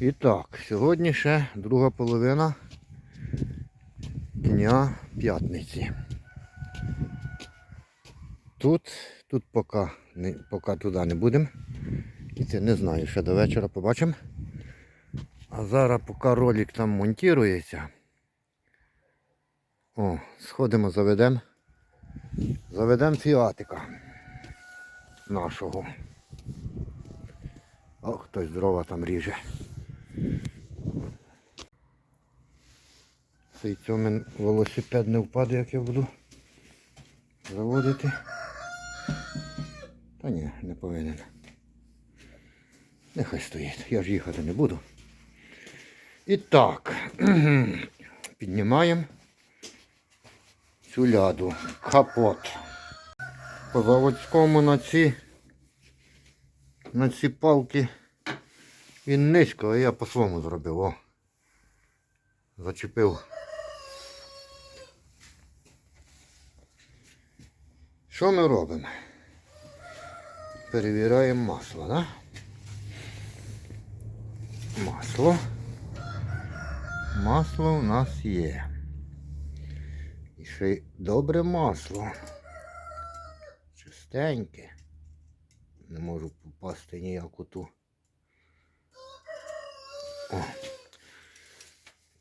І так, сьогодні ще друга половина дня п'ятниці. Тут, тут поки, не, поки туди не будемо. Іти не знаю, ще до вечора побачимо. А зараз поки ролик там монтується. О, сходимо, заведемо. Заведемо фіатика нашого. О, хтось дрова там ріже. Цей цьому велосипед не впаде, як я буду заводити. Та ні, не повинен. Нехай стоїть, я ж їхати не буду. І так, піднімаємо цю ляду. Капот. По заводському на ці, на ці палки він низько, а я по-своєму зробив. О. Зачепив. Що ми робимо? Перевіряємо масло, да? Масло. Масло у нас є. І ще й добре масло. Чистеньке. Не можу попасти ніяку ту. О.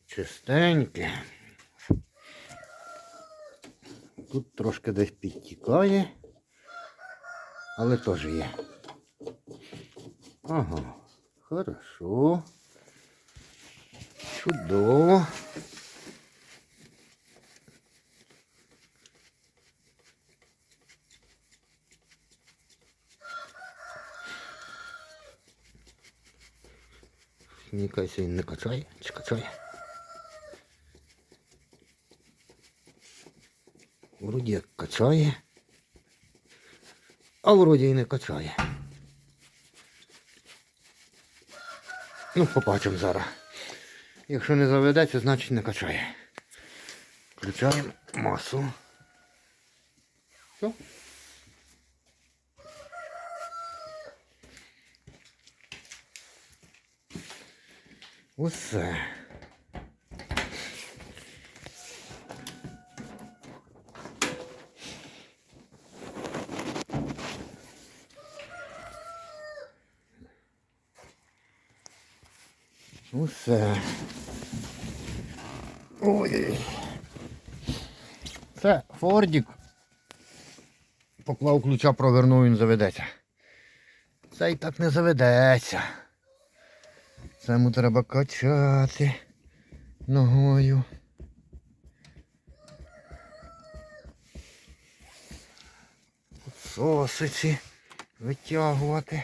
Чистеньке. Тут трошки десь підтікає, але теж є. Ага, хорошо. Чудово. Кажеться, він не качає, чи качає? Вроді як качає, а вроді і не качає. Ну, побачимо зараз. Якщо не заведеться, значить не качає. Включаємо масу. Все. Усе. Усе. Ой. Це Фордік. Поклав ключа, провернув, він заведеться. Це і так не заведеться. Це йому треба качати ногою. Сосиці витягувати.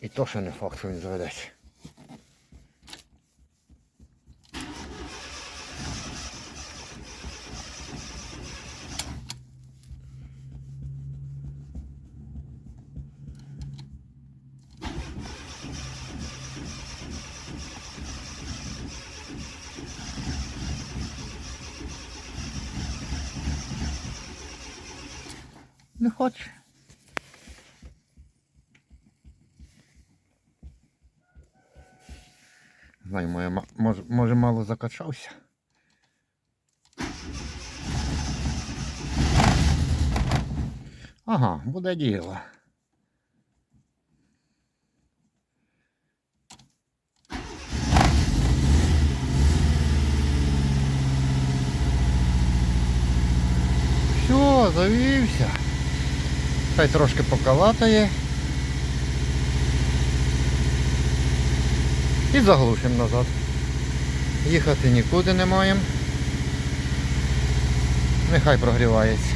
І то ще не факт, що він заведеться. Не хоче. Знаю, моя, може, може мало закачався. Ага, буде діло. Все, завівся. Хай трошки покалатає. І заглушимо назад. Їхати нікуди не маємо. Нехай прогрівається.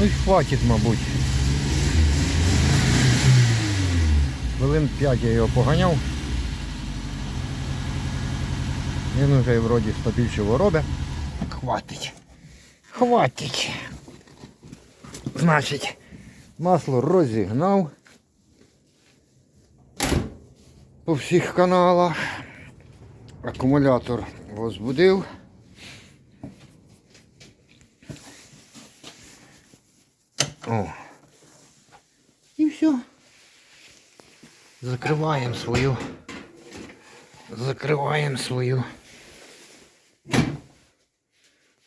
Ну і хватить, мабуть. Хвилин 5 я його поганяв. Він вже вроді стабільчиво робить. Хватить. Хватить. Значить, масло розігнав по всіх каналах. Акумулятор возбудив. О. І все. Закриваємо свою. Закриваємо свою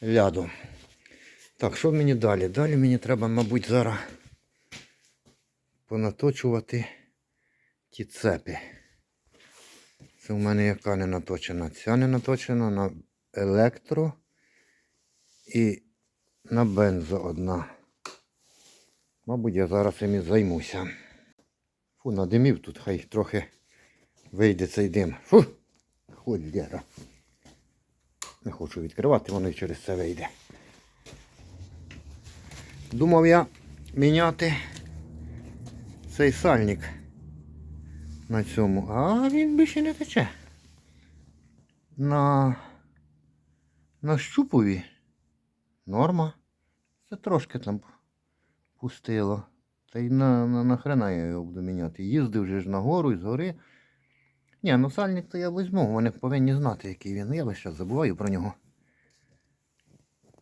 ляду. Так, що мені далі? Далі мені треба, мабуть, зараз понаточувати ті цепи. Це в мене яка не наточена? Ця не наточена на електро і на бензо одна. Мабуть, я зараз цим і займуся. Фу, надимів тут, хай трохи вийде цей дим. Фу! Холєра. Не хочу відкривати, воно і через це вийде. Думав я міняти цей сальник на цьому, а він більше не тече. На, на щупові норма. Це трошки там пустило. Та й на, на, нахрена я його буду міняти. Їздив вже ж нагору і згори. Ні, ну сальник то я візьму, вони повинні знати, який він. Я час забуваю про нього.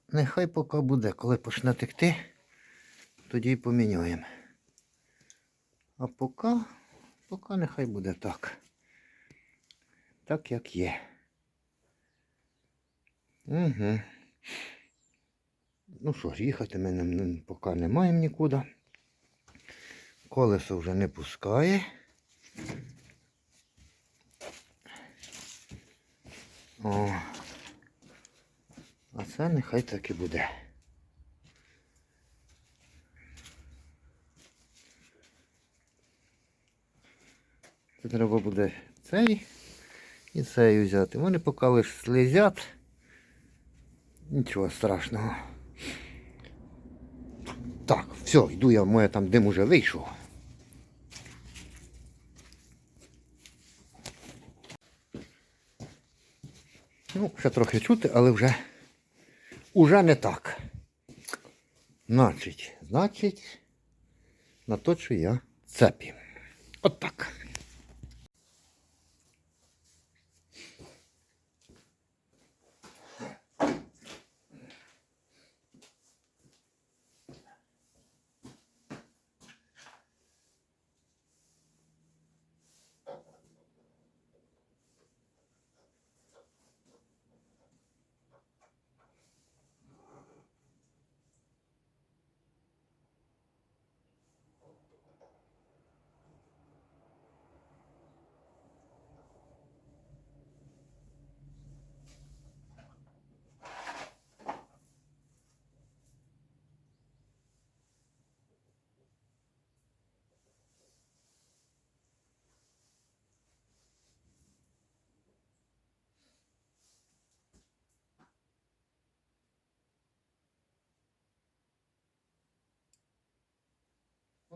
Нехай поки буде, коли почне текти, тоді й поміняємо. А поки, поки нехай буде так. Так як є. Угу. Ну що ж, їхати ми не- поки не маємо нікуди. Колесо вже не пускає. О. А це нехай так і буде. Це треба буде цей і цей взяти. Вони поки лиш слизять. Нічого страшного. Так, все, йду я, моє там дим уже вийшов. Ну, ще трохи чути, але вже, уже не так. Значить, значить, наточу я цепі. От так.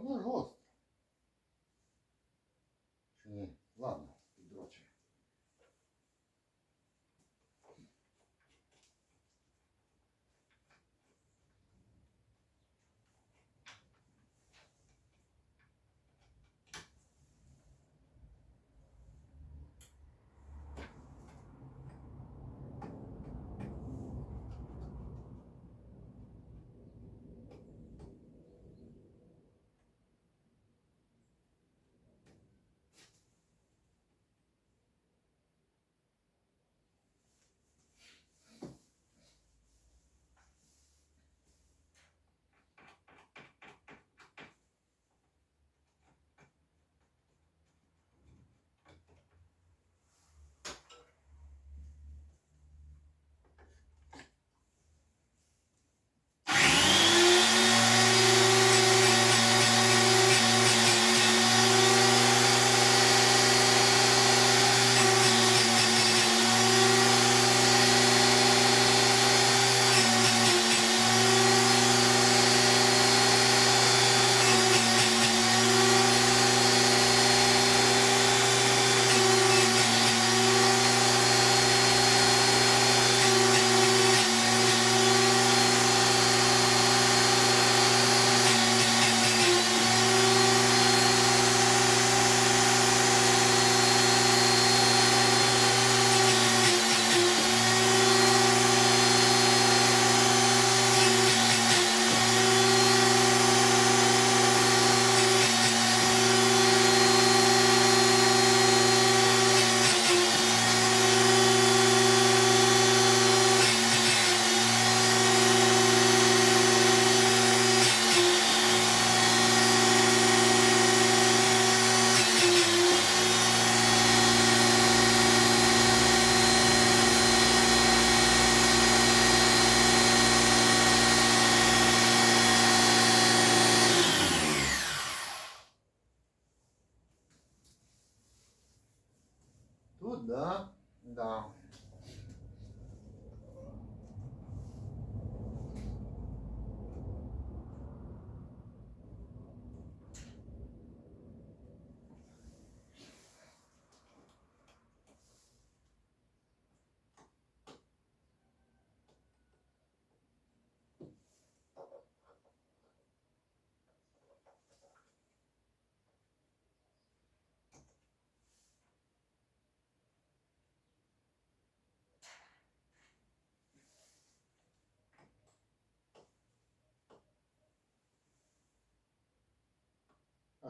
Воно ж гостре.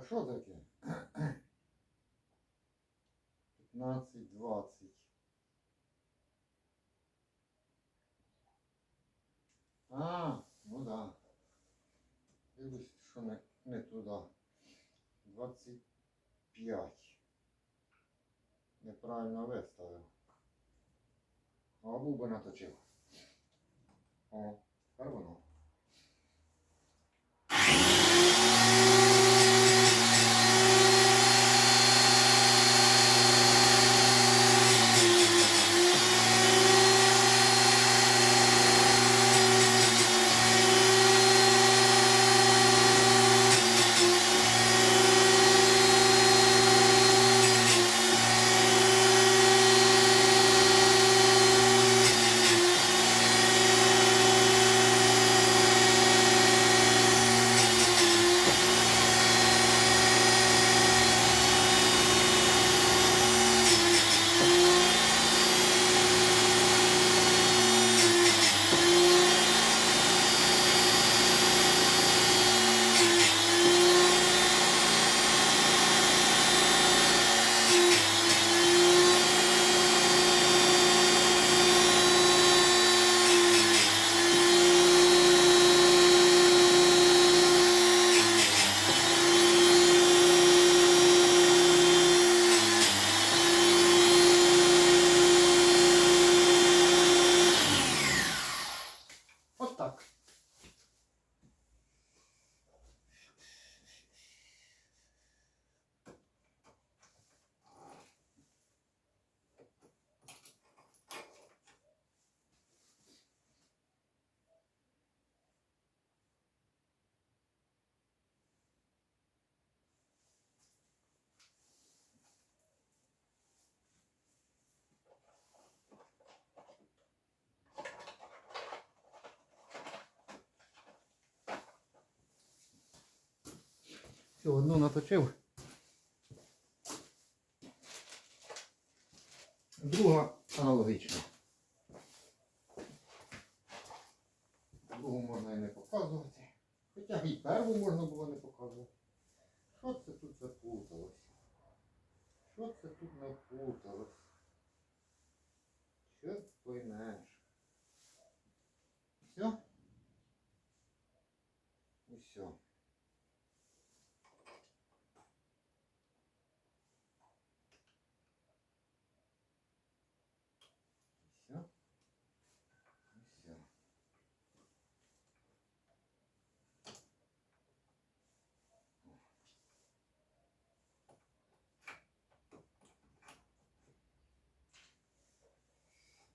А що таке? 15, 20. А, ну да. Дивлюсь, що не, не туди. 25. Неправильно виставив. А був би наточив. О, тепер Все, одну наточив. Друга аналогічна. Другу можна і не показувати. Хоча і перву можна було не показувати. Що це тут заплуталось? Що це тут наплуталось? Що поймеш? Все? І все. Все. И все.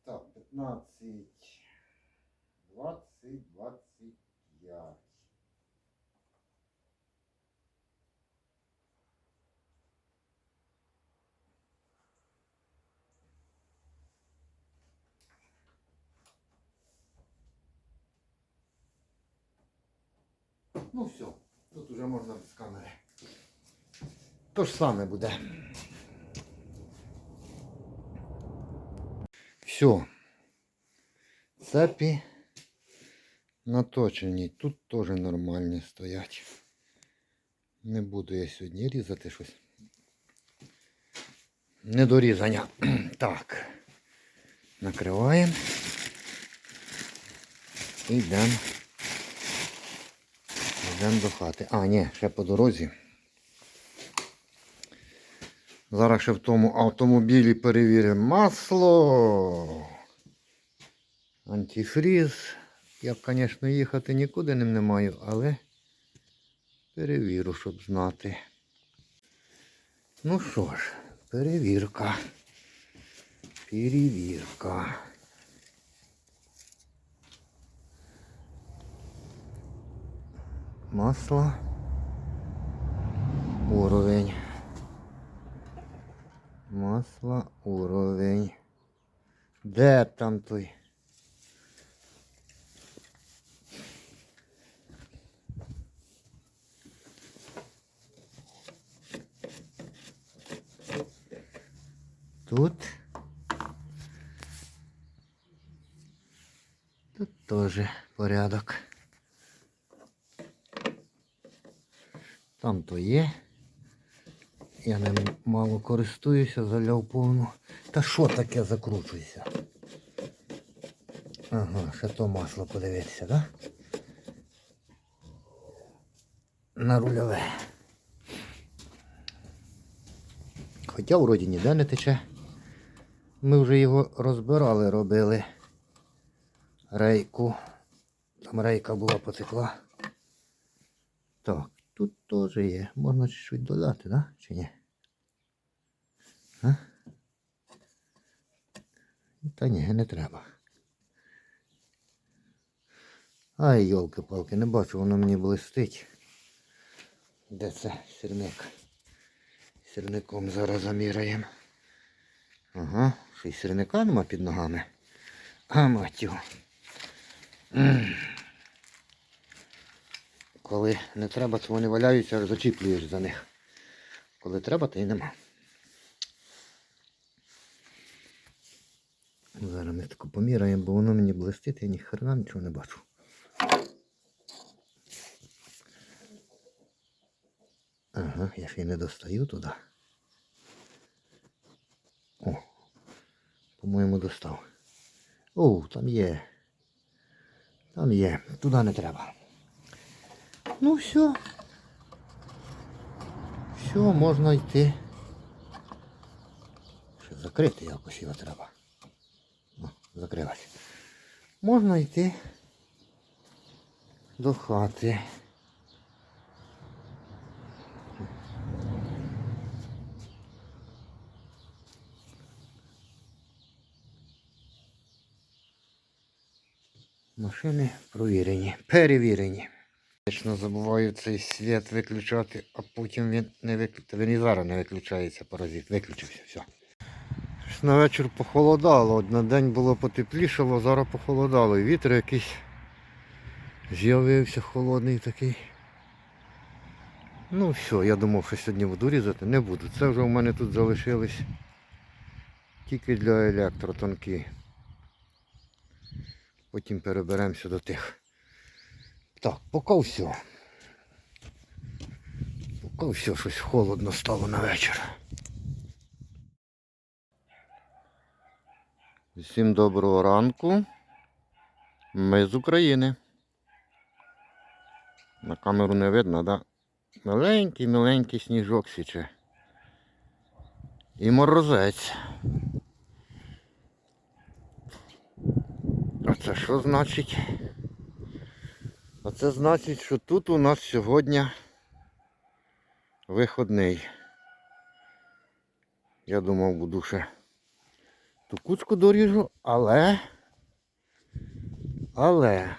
Так, 15, 20, 25. Ну все, тут уже можна без камери. То ж саме буде. Все. Цепі наточені. Тут теж нормальні стоять. Не буду я сьогодні різати щось. Недорізання. Так. Накриваємо. І йдемо. Йдемо до хати. А, ні, ще по дорозі. Зараз ще в тому автомобілі перевіримо масло. Антифріз. Я, звісно, їхати нікуди ним не маю, але перевірю, щоб знати. Ну що ж, перевірка. Перевірка. Масло. Уровень. Масло уровень. Де там той? Тут. Тут тоже порядок. Там то є. Я ним мало користуюся, заляв повну. Та що таке закручується? Ага, ще то масло подивитися, да? На рульове. Хоча вроді ніде не тече. Ми вже його розбирали, робили рейку. Там рейка була потекла. Так, тут теж є. Можна чуть-чуть додати, да? Чи ні? А? Та ні, не треба. Ай, йолки-палки, не бачу, воно мені блистить. Де це сірник? Сірником зараз заміряємо. Ага, ще й сірника нема під ногами. А мать його. Коли не треба, то вони валяються, зачіплюєш за них. Коли треба, то й нема. Зараз ми таку поміряємо, бо воно мені блистить, я ні хрена нічого не бачу. Ага, я ще й не достаю туди. По-моєму, достав. О, там є. Там є. Туди не треба. Ну все. Все, можна йти. Ще закрити якось його треба. О, закрилась. Можна йти до хати. Машини провірені, перевірені. Вічно забуваю цей світ виключати, а потім він не виключається. Він і зараз не виключається паразит. Виключився, все. На вечір похолодало, на день було потеплішало, зараз похолодало. І вітер якийсь з'явився холодний такий. Ну все, я думав, що сьогодні буду різати, не буду. Це вже у мене тут залишились тільки для електротонки. Потім переберемося до тих. Так, поки все. Поки все, щось холодно стало на вечір. Всім доброго ранку. Ми з України. На камеру не видно, да? Маленький, маленький сніжок січе. І морозець. Це що значить? А це значить, що тут у нас сьогодні виходний. Я думав, буду ще ту кучку доріжу, але. Але.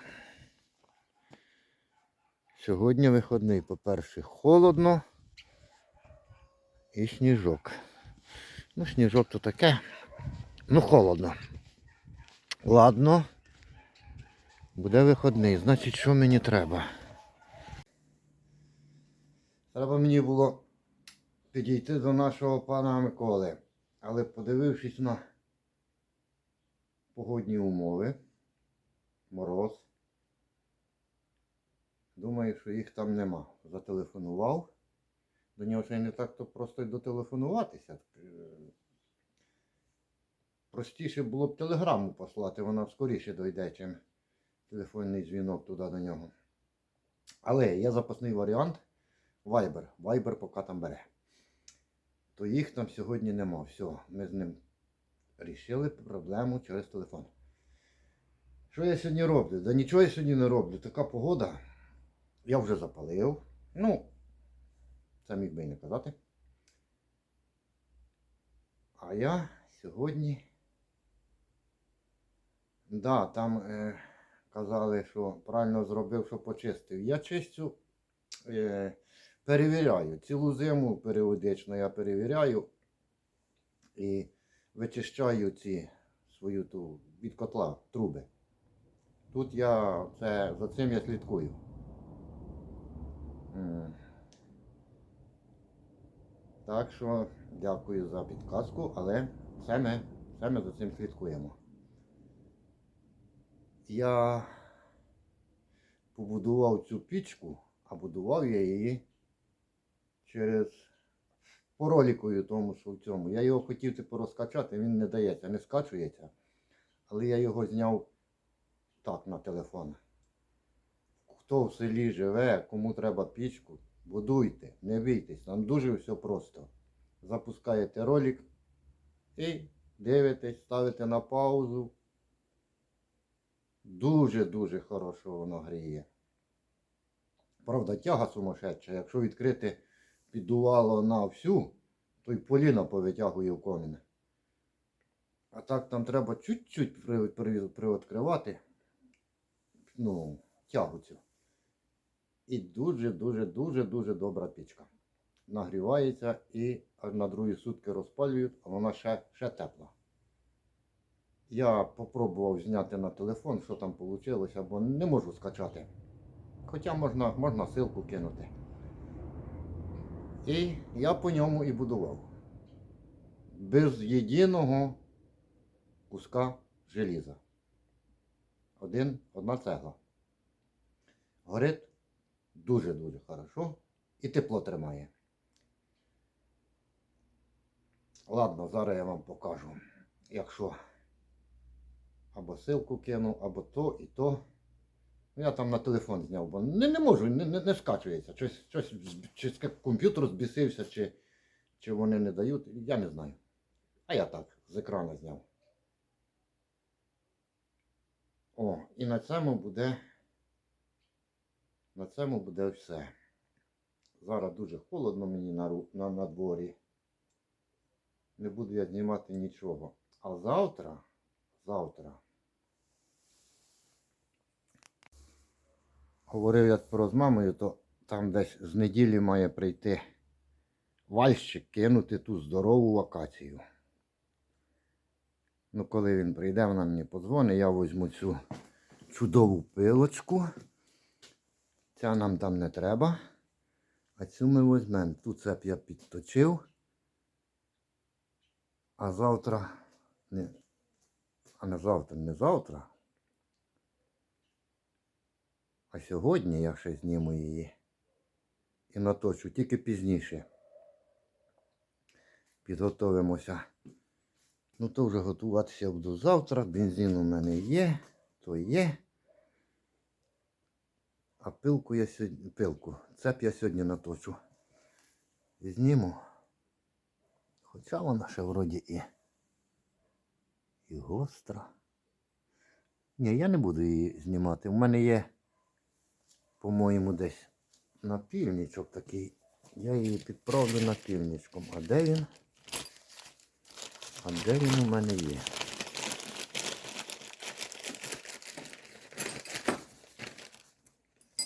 Сьогодні виходний, по-перше, холодно і сніжок. Ну, сніжок то таке. Ну, холодно. Ладно. Буде виходний. Значить, що мені треба? Треба мені було підійти до нашого пана Миколи. Але подивившись на погодні умови, мороз, думаю, що їх там нема. Зателефонував. До нього ще не так то просто й дотелефонуватися. Простіше було б телеграму послати, вона скоріше дойде, чим телефонний дзвінок туди до нього. Але є запасний варіант Viber. Viber поки там бере. То їх там сьогодні нема. Все, ми з ним рішили проблему через телефон. Що я сьогодні роблю? Да нічого я сьогодні не роблю. Така погода. Я вже запалив. Ну, це міг би і не казати. А я сьогодні. Да, там е, казали, що правильно зробив, що почистив. Я чистю, е, перевіряю. Цілу зиму періодично я перевіряю і вичищаю ці свою ту від котла труби. Тут я це, за цим я слідкую. Так що дякую за підказку, але все ми, все ми за цим слідкуємо. Я побудував цю пічку, а будував я її через по роликові тому, що в цьому. Я його хотів типу розкачати, він не дається, не скачується. Але я його зняв так на телефон. Хто в селі живе, кому треба пічку, будуйте, не бійтесь, там дуже все просто. Запускаєте ролик і дивитесь, ставите на паузу. Дуже-дуже хорошо воно гріє. Правда, тяга сумасшедша. Якщо відкрити піддувало на всю, то й поліна повитягує в комін. А так там треба чуть-чуть при, при, привідкривати ну, тягу цю. І дуже-дуже-дуже-дуже добра пічка. Нагрівається і на другі сутки розпалюють, а вона ще, ще тепла. Я попробував зняти на телефон, що там вийшло, бо не можу скачати. Хоча можна, можна ссылку кинути. І я по ньому і будував. Без єдиного куска желіза. Один, одна цегла. Горить дуже-дуже хорошо і тепло тримає. Ладно, зараз я вам покажу, якщо або ссылку кину, або то і то. Ну, Я там на телефон зняв, бо не, не можу, не, не, не скачується. Щось, щось, чи комп'ютер збісився, чи, чи вони не дають, я не знаю. А я так, з екрана зняв. О, і на цьому буде. На цьому буде все. Зараз дуже холодно мені на, на, на дворі. Не буду я знімати нічого. А завтра, завтра. Говорив я про з мамою, то там десь з неділі має прийти вальщик кинути ту здорову вакацію. Ну, коли він прийде, вона мені подзвонить, я візьму цю чудову пилочку. Ця нам там не треба. А цю ми візьмемо. Тут цеп я підточив. А завтра. Не, а не завтра, не завтра. А сьогодні я ще зніму її. І наточу тільки пізніше. Підготовимося. Ну то вже готуватися буду завтра. Бензин у мене є, то є. А пилку я сьогодні. Пилку. Цеп я сьогодні наточу. Зніму. Хоча вона ще вроді і. І гостра. Ні, я не буду її знімати. У мене є, по-моєму, десь напільничок такий. Я її підправлю напільничком. А де він? А де він у мене є?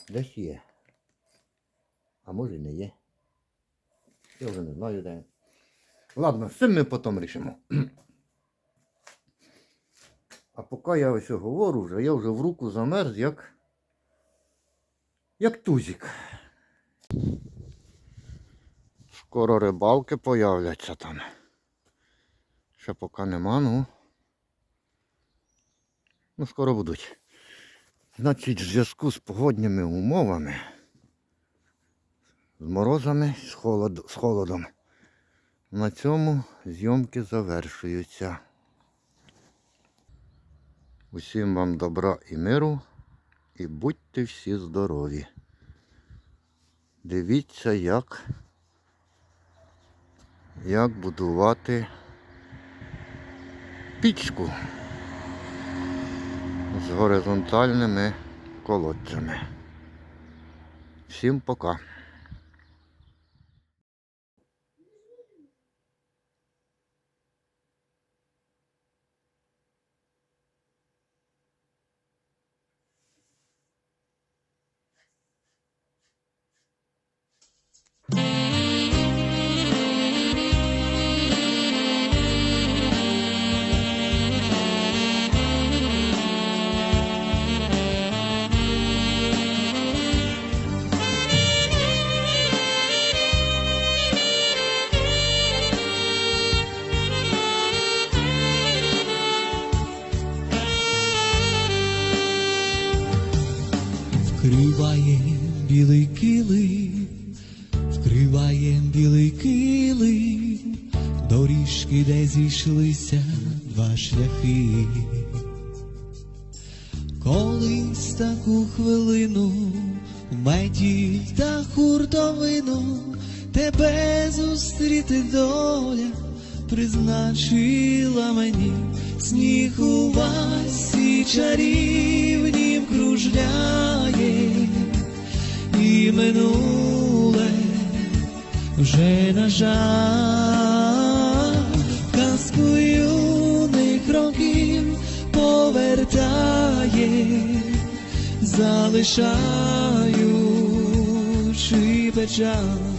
Десь є. А може не є. Я вже не знаю де. Ладно, з цим ми потім рішимо. А поки я ось говорю вже, я вже в руку замерз, як. Як тузик. Скоро рибалки появляться там. Ще поки нема, ну. Ну, скоро будуть. Значить, в зв'язку з погодніми умовами, з морозами, з, холод, з холодом, на цьому зйомки завершуються. Усім вам добра і миру і будьте всі здорові. Дивіться, як, як будувати пічку з горизонтальними колодцями. Всім пока. Доріжки, де зійшлися два шляхи. Колись таку хвилину в та хуртовину тебе зустріти доля призначила мені сніг у васі чарівнім кружляє і минуле вже на жаль казку юних років повертає, залишаючи печаль.